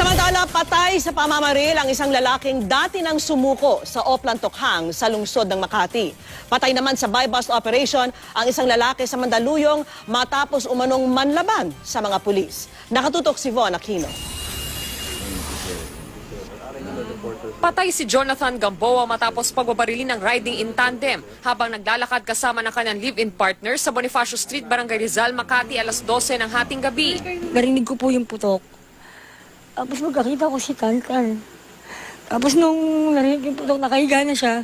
Samantala, patay sa pamamaril ang isang lalaking dati nang sumuko sa Oplan Tokhang sa lungsod ng Makati. Patay naman sa buy-bust operation ang isang lalaki sa Mandaluyong matapos umanong manlaban sa mga pulis. Nakatutok si Von Aquino. Patay si Jonathan Gamboa matapos pagbabarilin ng riding in tandem habang naglalakad kasama ng kanyang live-in partner sa Bonifacio Street, Barangay Rizal, Makati alas 12 ng hating gabi. Narinig ko po yung putok. Tapos magkakita ko si Tantan. Tapos nung narinig yung putok, nakahiga na siya.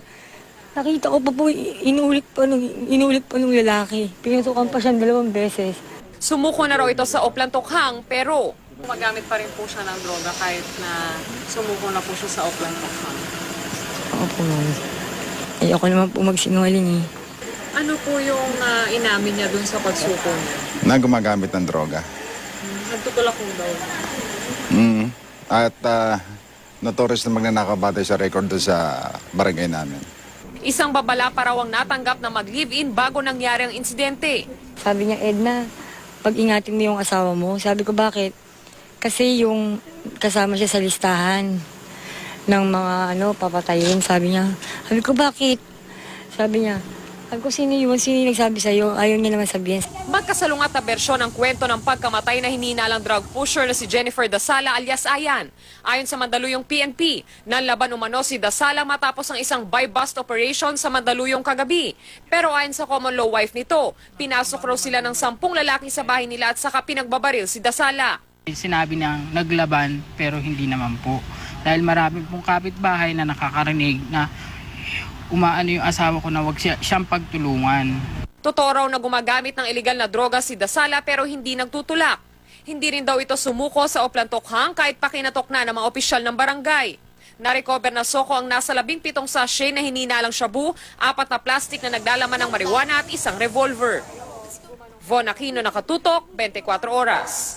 Nakita ko pa po, inulit pa nung, inulit pa nung lalaki. Pinutukan pa siya dalawang beses. Sumuko na raw ito sa Oplan Tokhang pero gumagamit pa rin po siya ng droga kahit na sumuko na po siya sa Oplan Tokhang. Ako po, ma'am. Ayoko naman po magsinungaling eh. Ano po yung ah, inamin niya dun sa pagsuko niya? na gumagamit ng droga. Nagtutulak po daw. Mm. At uh, notorious na magnanakabatay sa record sa barangay namin. Isang babala pa raw ang natanggap na mag-live-in bago nangyari ang insidente. Sabi niya, Edna, pag-ingatin mo yung asawa mo. Sabi ko, bakit? Kasi yung kasama siya sa listahan ng mga ano, papatayin. Sabi niya, sabi ko, bakit? Sabi niya, sabi ko, sino yun? Sino yung nagsabi sa'yo? Ayaw niya naman sabihin. Magkasalungat na bersyon ng kwento ng pagkamatay na hininalang drug pusher na si Jennifer Dasala alias Ayan. Ayon sa Mandaluyong PNP, nanlaban umano si Dasala matapos ang isang buy-bust operation sa Mandaluyong kagabi. Pero ayon sa common law wife nito, pinasok raw sila ng sampung lalaki sa bahay nila at saka pinagbabaril si Dasala. Sinabi niyang naglaban pero hindi naman po. Dahil marami pong kapitbahay na nakakarinig na umaano yung asawa ko na wag siya, siyang pagtulungan. Totoo raw na gumagamit ng iligal na droga si Dasala pero hindi nagtutulak. Hindi rin daw ito sumuko sa Oplantokhang kahit pakinatok na ng mga opisyal ng barangay. Narecover na soko ang nasa labing pitong sachet na hininalang shabu, apat na plastic na naglalaman ng marijuana at isang revolver. Von Aquino nakatutok, 24 oras.